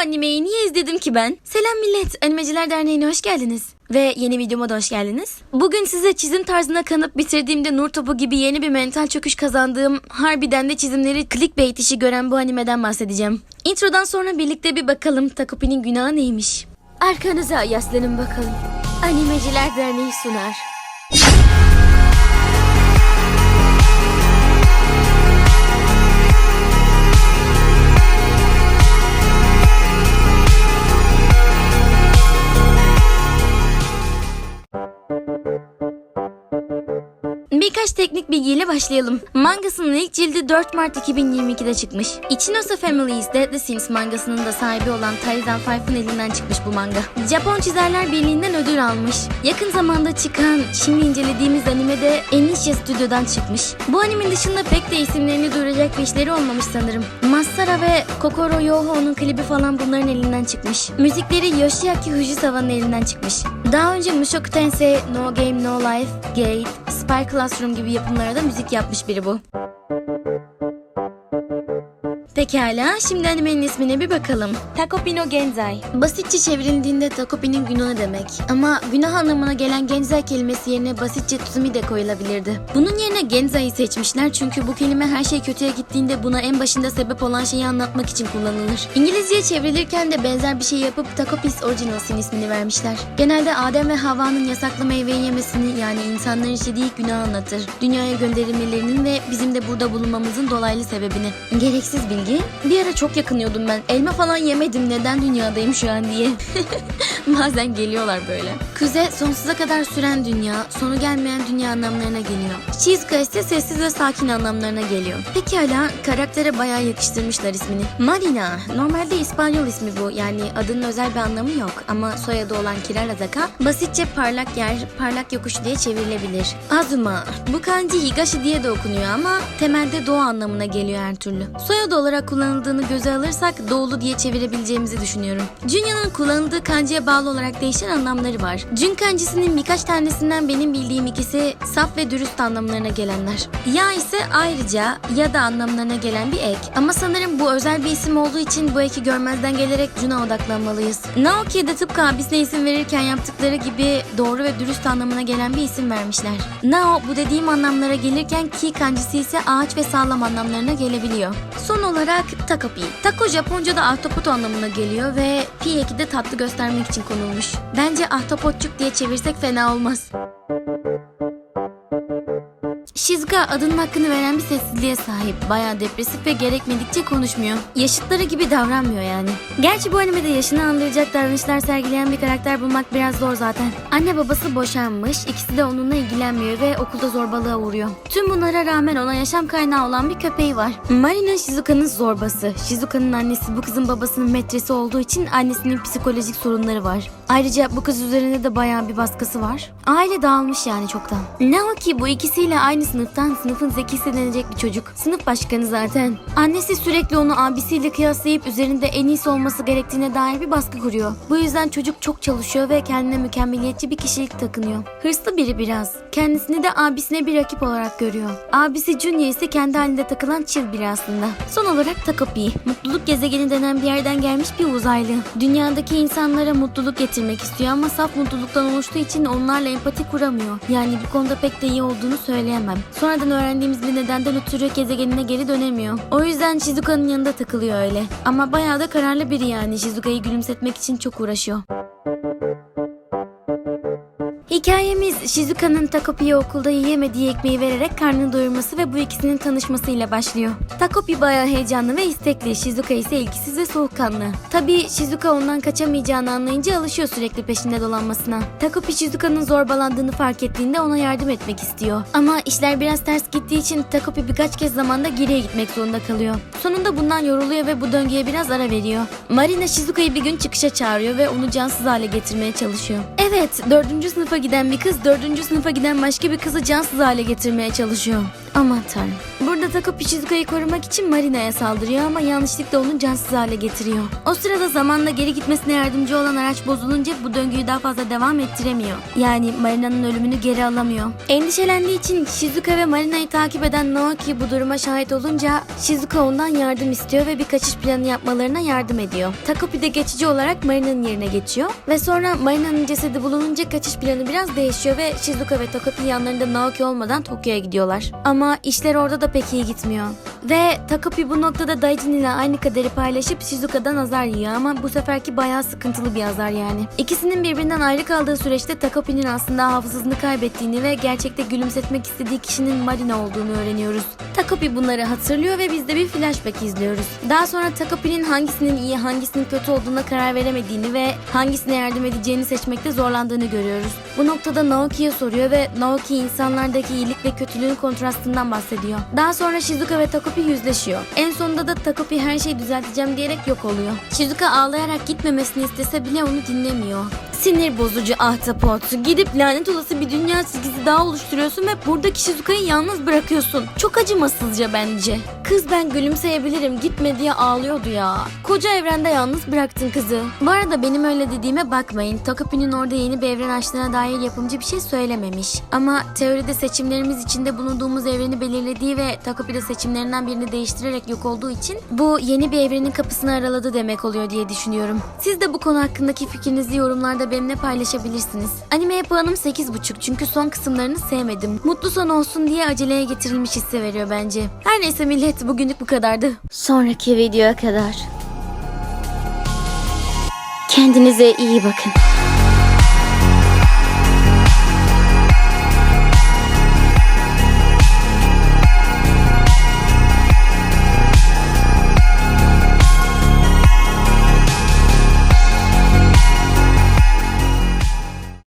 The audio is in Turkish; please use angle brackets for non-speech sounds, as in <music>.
animeyi niye izledim ki ben? Selam millet, Animeciler Derneği'ne hoş geldiniz. Ve yeni videoma da hoş geldiniz. Bugün size çizim tarzına kanıp bitirdiğimde nur topu gibi yeni bir mental çöküş kazandığım, harbiden de çizimleri clickbait işi gören bu animeden bahsedeceğim. Introdan sonra birlikte bir bakalım Takopi'nin günahı neymiş. Arkanıza yaslanın bakalım. Animeciler Derneği sunar. Birkaç teknik bilgiyle başlayalım. Mangasının ilk cildi 4 Mart 2022'de çıkmış. Ichinosa Family's Deadly Sims mangasının da sahibi olan Taizan Fife'ın elinden çıkmış bu manga. Japon Çizerler Birliği'nden ödül almış. Yakın zamanda çıkan, şimdi incelediğimiz animede Enishi Stüdyo'dan çıkmış. Bu animin dışında pek de isimlerini duyuracak bir işleri olmamış sanırım. Masara ve Kokoro Yoho'nun klibi falan bunların elinden çıkmış. Müzikleri Yoshiaki Fujisawa'nın elinden çıkmış. Daha önce Mushoku Tensei, No Game No Life, Gate, Spy Classroom gibi yapımlara da müzik yapmış biri bu. Pekala, şimdi animenin ismine bir bakalım. Takopi no Genzai. Basitçe çevrildiğinde Takopi'nin günahı demek. Ama günah anlamına gelen Genzai kelimesi yerine basitçe Tsumi de koyulabilirdi. Bunun yerine Genzai'yi seçmişler çünkü bu kelime her şey kötüye gittiğinde buna en başında sebep olan şeyi anlatmak için kullanılır. İngilizceye çevrilirken de benzer bir şey yapıp Takopis Originals'in ismini vermişler. Genelde Adem ve Havva'nın yasaklı meyveyi yemesini yani insanların işlediği ilk günahı anlatır. Dünyaya gönderilmelerinin ve bizim de burada bulunmamızın dolaylı sebebini. Gereksiz bilgi. Bir ara çok yakınıyordum ben. Elma falan yemedim neden dünyadayım şu an diye. <laughs> Bazen geliyorlar böyle. Kuze sonsuza kadar süren dünya, sonu gelmeyen dünya anlamlarına geliyor. Shizuka ise sessiz ve sakin anlamlarına geliyor. Pekala karaktere bayağı yakıştırmışlar ismini. Marina. Normalde İspanyol ismi bu. Yani adının özel bir anlamı yok. Ama soyadı olan Kirar Azaka basitçe parlak yer, parlak yokuş diye çevrilebilir. Azuma. Bu kanji Higashi diye de okunuyor ama temelde doğu anlamına geliyor her türlü. Soyadı olarak kullanıldığını göze alırsak doğulu diye çevirebileceğimizi düşünüyorum. Junya'nın kullanıldığı kanjiye bağlı olarak değişen anlamları var. Jun kanjisinin birkaç tanesinden benim bildiğim ikisi saf ve dürüst anlamlarına gelenler. Ya ise ayrıca ya da anlamlarına gelen bir ek. Ama sanırım bu özel bir isim olduğu için bu eki görmezden gelerek Jun'a odaklanmalıyız. Naoki'ye de tıpkı abisine isim verirken yaptıkları gibi doğru ve dürüst anlamına gelen bir isim vermişler. Nao bu dediğim anlamlara gelirken Ki kancisi ise ağaç ve sağlam anlamlarına gelebiliyor. Son olarak Takopi. Tako Japonca'da ahtapot anlamına geliyor ve pi eki de tatlı göstermek için konulmuş. Bence ahtapotçuk diye çevirsek fena olmaz. Shizuka adının hakkını veren bir sessizliğe sahip. Bayağı depresif ve gerekmedikçe konuşmuyor. Yaşıtları gibi davranmıyor yani. Gerçi bu animede yaşını andıracak davranışlar sergileyen bir karakter bulmak biraz zor zaten. Anne babası boşanmış, ikisi de onunla ilgilenmiyor ve okulda zorbalığa uğruyor. Tüm bunlara rağmen ona yaşam kaynağı olan bir köpeği var. Marina Shizuka'nın zorbası. Shizuka'nın annesi bu kızın babasının metresi olduğu için annesinin psikolojik sorunları var. Ayrıca bu kız üzerinde de bayağı bir baskısı var. Aile dağılmış yani çoktan. Ne o ki bu ikisiyle aynı sınıftan sınıfın zekisi denecek bir çocuk. Sınıf başkanı zaten. Annesi sürekli onu abisiyle kıyaslayıp üzerinde en iyisi olması gerektiğine dair bir baskı kuruyor. Bu yüzden çocuk çok çalışıyor ve kendine mükemmeliyetçi bir kişilik takınıyor. Hırslı biri biraz. Kendisini de abisine bir rakip olarak görüyor. Abisi Junior ise kendi halinde takılan chill biri aslında. Son olarak Takopi. Mutluluk gezegeni denen bir yerden gelmiş bir uzaylı. Dünyadaki insanlara mutluluk getirmek istiyor ama saf mutluluktan oluştuğu için onlarla empati kuramıyor. Yani bu konuda pek de iyi olduğunu söyleyemem. Sonradan öğrendiğimiz bir nedenden ötürü gezegenine geri dönemiyor. O yüzden Shizuka'nın yanında takılıyor öyle. Ama bayağı da kararlı biri yani Shizuka'yı gülümsetmek için çok uğraşıyor. Hikayemiz Shizuka'nın Takopi'ye okulda yiyemediği ekmeği vererek karnını doyurması ve bu ikisinin tanışmasıyla başlıyor. Takopi bayağı heyecanlı ve istekli, Shizuka ise ilgisiz ve soğukkanlı. Tabii Shizuka ondan kaçamayacağını anlayınca alışıyor sürekli peşinde dolanmasına. Takopi Shizuka'nın zorbalandığını fark ettiğinde ona yardım etmek istiyor. Ama işler biraz ters gittiği için Takopi birkaç kez zamanda geriye gitmek zorunda kalıyor. Sonunda bundan yoruluyor ve bu döngüye biraz ara veriyor. Marina Shizuka'yı bir gün çıkışa çağırıyor ve onu cansız hale getirmeye çalışıyor. Evet, dördüncü sınıfa giden bir kız dördüncü sınıfa giden başka bir kızı cansız hale getirmeye çalışıyor. Aman tanrım. Burada Takopi Shizuka'yı korumak için Marina'ya saldırıyor ama yanlışlıkla onu cansız hale getiriyor. O sırada zamanla geri gitmesine yardımcı olan araç bozulunca bu döngüyü daha fazla devam ettiremiyor. Yani Marina'nın ölümünü geri alamıyor. Endişelendiği için Shizuka ve Marina'yı takip eden Naoki bu duruma şahit olunca Shizuka ondan yardım istiyor ve bir kaçış planı yapmalarına yardım ediyor. Takopi de geçici olarak Marina'nın yerine geçiyor ve sonra Marina'nın cesedi bulununca kaçış planı biraz değişiyor ve Shizuka ve Takopi yanlarında Naoki olmadan Tokyo'ya gidiyorlar. Ama işler orada da pek iyi gitmiyor. Ve Takopi bu noktada Daijin ile aynı kaderi paylaşıp Shizuka'dan azar yiyor ama bu seferki bayağı sıkıntılı bir azar yani. İkisinin birbirinden ayrı kaldığı süreçte Takopi'nin aslında hafızasını kaybettiğini ve gerçekte gülümsetmek istediği kişinin Marina olduğunu öğreniyoruz. Takopi bunları hatırlıyor ve biz de bir flashback izliyoruz. Daha sonra Takopi'nin hangisinin iyi hangisinin kötü olduğuna karar veremediğini ve hangisine yardım edeceğini seçmekte zorlandığını görüyoruz. Bu noktada Naoki'ye soruyor ve Naoki insanlardaki iyilik ve kötülüğün kontrastından bahsediyor. Daha sonra Shizuka ve Takopi yüzleşiyor. En sonunda da Takopi her şeyi düzelteceğim diyerek yok oluyor. Shizuka ağlayarak gitmemesini istese bile onu dinlemiyor. Sinir bozucu ahtapot. Gidip lanet olası bir dünya çizgisi daha oluşturuyorsun ve buradaki Shizuka'yı yalnız bırakıyorsun. Çok acımasızca bence. Kız ben gülümseyebilirim gitme diye ağlıyordu ya. Koca evrende yalnız bıraktın kızı. Bu arada benim öyle dediğime bakmayın. Takopi'nin orada yeni bir evren açtığına dair yapımcı bir şey söylememiş. Ama teoride seçimlerimiz içinde bulunduğumuz evreni belirlediği ve Takopi de seçimlerinden birini değiştirerek yok olduğu için bu yeni bir evrenin kapısını araladı demek oluyor diye düşünüyorum. Siz de bu konu hakkındaki fikrinizi yorumlarda benimle paylaşabilirsiniz. Animeye puanım 8.5 çünkü son kısımlarını sevmedim. Mutlu son olsun diye aceleye getirilmiş hisse veriyor bence. Her neyse millet bugünlük bu kadardı. Sonraki videoya kadar. Kendinize iyi bakın.